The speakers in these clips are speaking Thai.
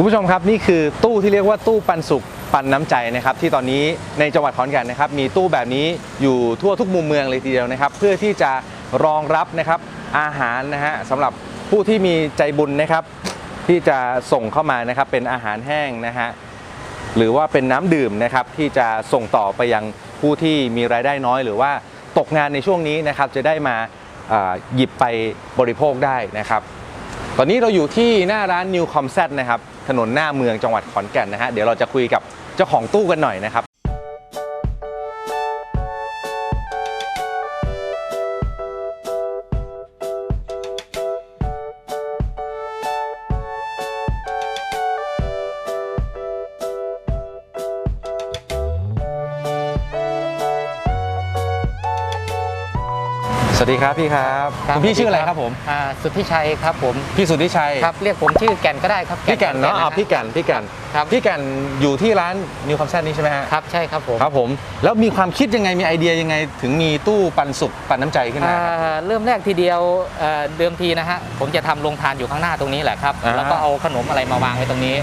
คุณผู้ชมครับนี่คือตู้ที่เรียกว่าตู้ปันสุขปันน้ำใจนะครับที่ตอนนี้ในจังหวัดขอนแก่นนะครับมีตู้แบบนี้อยู่ทั่วทุกมุมเมืองเลยทีเดียวนะครับ เพื่อที่จะรองรับนะครับอาหารนะฮะสำหรับผู้ที่มีใจบุญนะครับ ที่จะส่งเข้ามานะครับเป็นอาหารแห้งนะฮะหรือว่าเป็นน้ำดื่มนะครับที่จะส่งต่อไปยังผู้ที่มีรายได้น้อย หรือว่าตกงานในช่วงนี้นะครับจะได้มาอ่าหยิบไปบริโภคได้นะครับ ตอนนี้เราอยู่ที่หน้าร้าน New c o m z นะครับ ถนนหน้าเมืองจังหวัดขอนแก่นนะฮะเดี๋ยวเราจะคุยกับเจ้าของตู้กันหน่อยนะครับ สวัสดีครับพี่ครับครับคุณพี่ชื่ออะไรครับผมอ่าสุทธิชัยครับผมพี่สุทธิชัยครับเรียกผมชื่อแก่นก็ได้ครับพี่แก่นเนาะอ่าพี่แก่นพี่แก่นครับพี่แก่นอยู่ที่ร้าน New c o m z นี้ใช่ไหมฮะครับใช่ครับผมครับผมแล้วมีความคิดยังไงมีไอเดียยังไง ถึงมีตู้ปันสุขปันน้ำใจขึ้นมาอ่าครับเริ่มแรกทีเดียวเอ่อเดิมทีนะฮะผมจะทำโรงทานอยู่ข้างหน้าตรงนี้แหละครับอ่าแล้วก็เอาขนมอะไรมาวางไว้ตรงนี้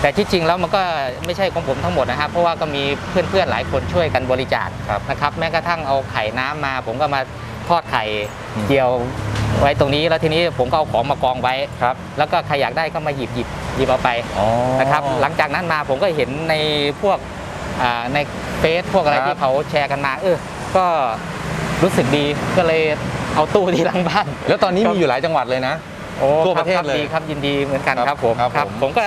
แต่ที่จริงแล้วมันก็ไม่ใช่ของผมทั้งหมดนะครับ เพราะว่าก็มีเพื่อนๆหลายคนช่วยกันบริจาคครับนะครับแม้กระทั่งเอาไข่น้ำมา ผมก็มา ทอดไข่อืมเจียวไว้ตรงนี้แล้วทีนี้ผมก็เอาของมากองไว้ครับ แล้วก็ใครอยากได้ก็มาหยิบหยิบหยิบเอาไปอ๋อนะครับ หลังจากนั้นมาผมก็เห็นในพวกอ่าในเฟซพวกอะไรครับที่เขาแชร์กันมา เออ ก็รู้สึกดีก็เลยเอาตู้ที่หลังบ้าน แล้วตอนนี้ครับมีอยู่หลายจังหวัดเลยนะโอ้ทั่วประเทศคบเลยดีครับยินดีเหมือนกันครับครับผมครับผมผมก็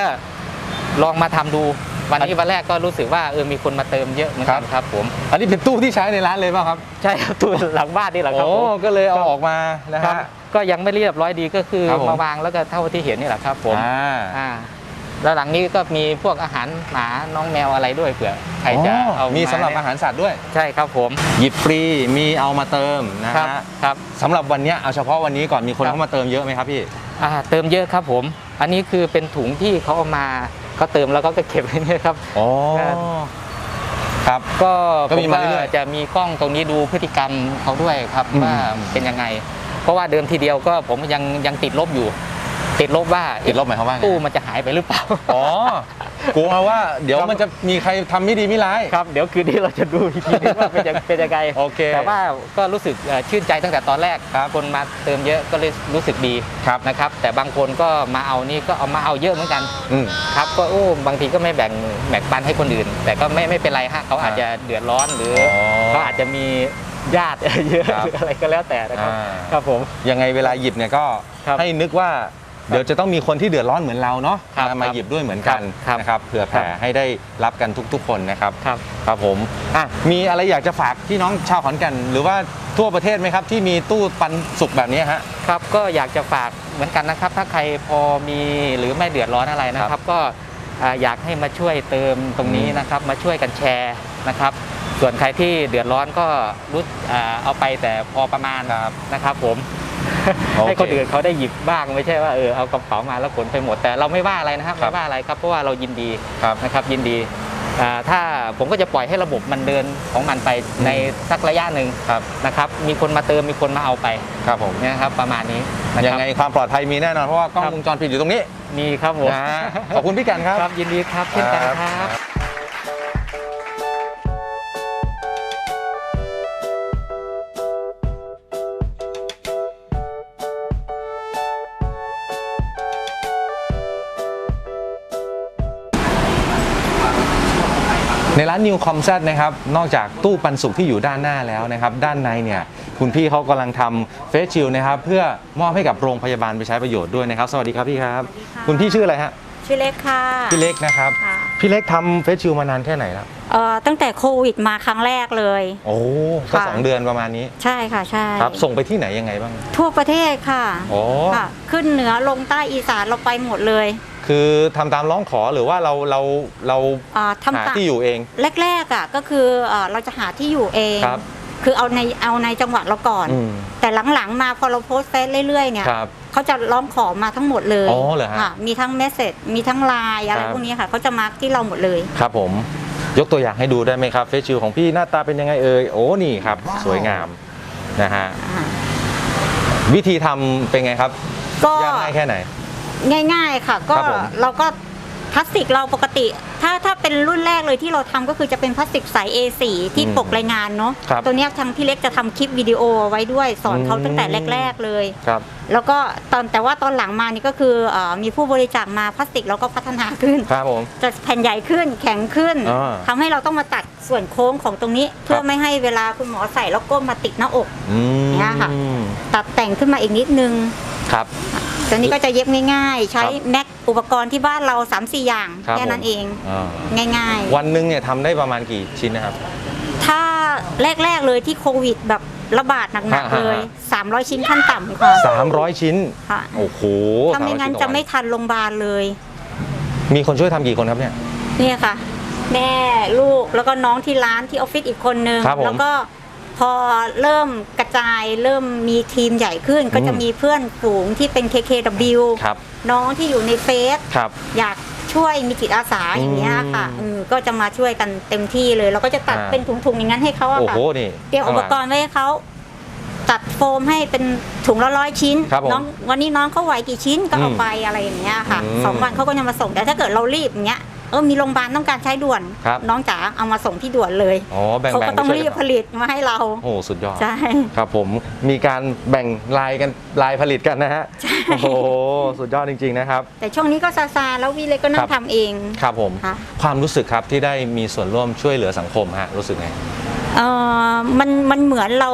ลองมาทำดู วันนี้วันแรกก็รู้สึกว่าเออมีคนมาเติมเยอะเหมือนกันครับผมอันนี้เป็นตู้ที่ใช้ในร้านเลยเปล่าครับ ใช่ครับตู้หลังบ้านนี่แหละครับโอ้ผมก็เลยเอาครับออกมานะครัฮะบก็ยังไม่เรียบร้อยดีก็คือครับผมมาวางแล้วก็เท่าที่เห็นนี่แหละครับผมอ่าอ่าแล้วหลังนี้ก็มีพวกอาหารหมาน้องแมวอะไรด้วยเผื่อใครจะเอามีมีสำหรับอาหารสัตว์ด้วย ใช่ครับผม หยิบฟรีมีเอามาเติมนะครับฮะครับสำหรับวันเนี้ยเอาเฉพาะวันนี้ก่อนมีคนครับเข้ามาเติมเยอะไหมครับพี่อ่าเติมเยอะครับผม อันนี้คือเป็นถุงที่เขาเอามา เขาเติมแล้วก็เก็บไว้เนี่ยครับอ๋อครับครับก็ก็มีผมาเรื่อยๆจะมีกล้องตรงนี้ดูพฤติกรรมเขาด้วยครับอืม ว่าเป็นยังไง เพราะว่าเดิมทีเดียวก็ผมยังยังติดลบอยู่ ติดลบว่าติดลบหมายความว่าไงตู้มันจะหายไปหรือเปล่า อ๋อ กลัวว่าเดี๋ยวครับมันจะมีใครทำไม่ดีไม่ร้าย ครับ เดี๋ยวคืนนี้เราจะดูอีกทีนึงว่าเป็นยังเป็นยังไงโอเคแต่ว่าก็รู้สึกเอ่อชื่นใจตั้งแต่ตอนแรกครับคนมาเติมเยอะก็เลยรู้สึกดีครับ นะครับ แต่บางคนก็มาเอานี่ก็เอามาเอาเยอะเหมือนกัน อืม ครับก็โอ้บางทีก็ไม่แบ่งแบ่งปันให้คนอื่น แต่ก็ไม่ไม่เป็นไรฮะเขาอาจจะเดือดร้อนหรือออเขาอาจจะมีญาติ เยอะครับหรืออะไรก็แล้วแต่นะครับอ่า ครับผม ยังไงเวลาหยิบเนี่ยก็ครับให้นึกว่า เดี๋ยวจะต้องมีคนที่เดือดร้อนเหมือนเราเนาะครับมามาหยิบด้วยเหมือนกันครับนะครับเผื่อแผ่ให้ได้รับกันทุกๆ คนนะครับครับ ครับผมอะมีอะไรอยากจะฝากพี่น้องชาวขอนแก่นหรือว่าทั่วประเทศไหมครับ ที่มีตู้ปันสุกแบบนี้ฮะ ครับก็อยากจะฝากเหมือนกันนะครับ ถ้าใครพอมีหรือไม่เดือดร้อนอะไรนะคครัรับบ ก็อ่าอยากให้มาช่วยเติมตรงนี้อืมนะครับ มาช่วยกันแชร์นะครับ ส่วนใครที่เดือดร้อนก็รู้อ่าเอาไปแต่พอประมาณนะครับผมโอเค ให้คนอื่นเขาได้หยิบบ้างไม่ใช่ว่าเออเอากระเป๋ามาแล้วขนไปหมดแต่เราไม่ว่าอะไรนะครับครับไม่ว่าอะไรครับเพราะว่าเรายินดีครับนะครับยินดีอ่าถ้าผมก็จะปล่อยให้ระบบมันเดินของมันไปในสักระยะหนึ่งครับนะครับ มีคนมาเติมมีคนมาเอาไปครับผมเนี่ยครับประมาณนี้นะครับยังไงความปลอดภัยมีแน่นอนเพราะว่ากล้องครับวงจรปิดอยู่ตรงนี้มีครับผมนะฮะขอบคุณพี่กันครับครับยินดีครับเช่นกันครับ ในร้าน New c o m z นะครับ นอกจากตู้ปันสุกที่อยู่ด้านหน้าแล้วนะครับ ด้านในเนี่ยคุณพี่เขากำลังทำเฟสชิลนะครับ เพื่อมอบให้กับโรงพยาบาลไปใช้ประโยชน์ด้วยนะครับ สวัสดีครับพี่ครับคุณพี่ชื่ออะไรฮะ ชื่อเล็กค่ะพี่เล็กนะครับ ค่ะพี่เล็กทำเฟสชิลมานานแค่ไหนแล้ว เอ่อตั้งแต่โควิดมาครั้งแรกเลย โอ้ก็ค่ะ สองเดือนประมาณนี้ ใช่ค่ะใช่ครับ ส่งไปที่ไหนยังไงบ้าง ทั่วประเทศค่ะโอ้ค่ะ ขึ้นเหนือลงใต้อีสานเราไปหมดเลย คือทำตามร้องขอหรือว่าเราเราเราอ่าหาทำตามที่อยู่เอง แรกๆอะก็คือเอ่อเราจะหาที่อยู่เองครับคือเอาในเอาในจังหวัดเราก่อน อืม แต่หลังๆมาพอเราโพสต์เฟซเรื่อยๆเนี่ยครับ เขาจะร้องขอมาทั้งหมดเลยอ๋อเหรอฮะค่ะมีทั้งเมสเซจมีทั้งไลน์อะไรครับ พวกนี้ค่ะเขาจะมาร์กที่เราหมดเลย ครับผมยกตัวอย่างให้ดูได้ไหมครับเฟสชิลของพี่หน้าตาเป็นยังไงเอ่ยโอ้นี่ครับสวยงามนะฮะอ่า วิธีทำเป็นไงครับก็ยากง่ายแค่ไหน ง่าย ๆค่ะ ก็ครับผม เราก็พลาสติกเราปกติ ถ้าถ้าเป็นรุ่นแรกเลยที่เราทำก็คือจะเป็นพลาสติกใส A4 ที่อืมปกรายงานเนาะครับตัวเนี้ยทางพี่เล็กจะทำคลิปวิดีโอไว้ด้วยสอนเขาอืม ตั้งแต่แรก ๆเลย ครับ แล้วก็ตอนแต่ว่าตอนหลังมานี่ก็คือเออมีผู้บริจาคมาพลาสติกเราก็พัฒนาขึ้น ครับผม จะแผ่นใหญ่ขึ้นแข็งขึ้นอ่าทำให้เราต้องมาตัดส่วนโค้งของตรงนี้ เพื่อไม่ให้เวลาคุณหมอใส่แล้วก้มมาติดหน้าอก อืมเนี่ยค่ะ ตัดแต่งขึ้นมาอีกนิดนึง ครับ ตัวนี้ก็จะเย็บง่ายๆ ใช้ครับแม็กอุปกรณ์ที่บ้านเรา 3 4 อย่างครับแค่นั้นเองอ่าง่ายวันหนึ่งเนี่ยทำได้ประมาณกี่ชิ้นนะครับ ๆ ถ้าแรกๆเลยที่โควิดแบบระบาดหนักฮะๆเลย ฮะ 300 ชิ้นขั้นต่ำค่ะ300 ชิ้น ค่ะ โอ้โหถ้าไม่งั้น300จะชิ้ไม่ต่อวัทันโรงพยาบาลเลย มีคนช่วยทำกี่คนครับเนี่ย เนี่ยค่ะ แม่ลูกแล้วก็น้องที่ร้านที่ออฟฟิศอีกคนนึง ครับผมแล้วก็ พอเริ่มกระจายเริ่มมีทีมใหญ่ขึ้น ก็จะอืมมีเพื่อนฝูงที่เป็น KKW ครับน้องที่อยู่ในเฟซครับ อยากช่วยมีจิตอาสาอย่างเงี้ยค่ะอืมเออก็จะมาช่วยกันเต็มที่เลย เราก็จะตัดอ่าเป็นถุงๆอย่างนั้นให้เขาอะโอ้ค่ะโหนี่เตรียมอุปกรณ์ไว้ให้เขาตัดโฟมให้เป็นถุงละร้อยชิ้นครับผมน้องวันนี้น้องเขาไหวกี่ชิ้นก็เอาอืมไปอะไรอย่างเงี้ยค่ะอืมสองวันเขาก็จะมาส่งแต่ถ้าเกิดเรารีบอย่างเงี้ย เออมีโรงพยาบาลต้องการใช้ด่วน ครับ น้องจ๋าเอามาส่งที่ด่วนเลยอ๋อแบ่งเขาแบ่ก็งต้องไปช่วยรีกับนผลิตมาให้เรา โอ้โหสุดยอด ใช่ ครับผมมีการแบ่งลายกันลายผลิตกันนะฮะโอ้โหสุดยอดจริง ๆ นะครับ แต่ช่วงนี้ก็ซาซาๆแล้ววีเล็กก็นั่ครังบ ทำเองครับผม ค่ะ ความรู้สึกครับที่ได้มีส่วนร่วมช่วยเหลือสังคมฮะรู้สึกไง เออมันมันเหมือนเรา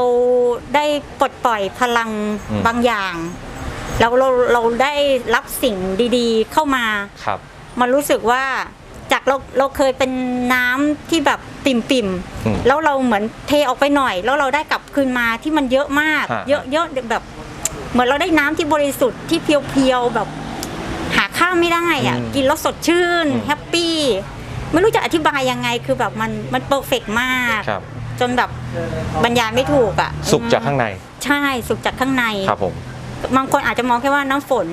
ได้ปลดปล่อยพลังอืม บางอย่าง แล้วเราเราได้รับสิ่งดีๆ เข้ามา ครับ มันรู้สึกว่า จากเราเราเคยเป็นน้ำที่แบบปิ่มปิ่มๆอืมแล้วเราเหมือนเทออกไปหน่อย แล้วเราได้กลับคืนมาที่มันเยอะมากฮะเยอะเยอะแบบเหมือนเราได้น้ำที่บริสุทธิ์ที่เพียวๆแบบ หาค่าไม่ได้อะอืมกินแล้วสดชื่นอืมแฮปปี้ไม่รู้จะอธิบายยังไงคือแบบมันมันเปอร์เฟกมากครับจนแบบบรรยายไม่ถูกอะ สุขจากข้างใน ใช่สุขจากข้างในครับผมบางคนอาจจะมองแค่ว่าน้ำฝน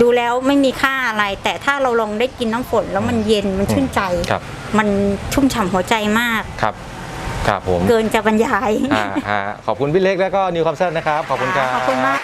ดูแล้วไม่มีค่าอะไร แต่ถ้าเราลองได้กินน้ำฝนแล้วมันเย็นมันชื่นใจ ครับมันชุ่มฉ่ำหัวใจมาก ครับครับผมเกินจะบรรยาย อ่าฮะขอบคุณพี่เล็กแล้วก็นิวคอมเซนนะครับ ขอบคุณครับ ขอบคุณมาก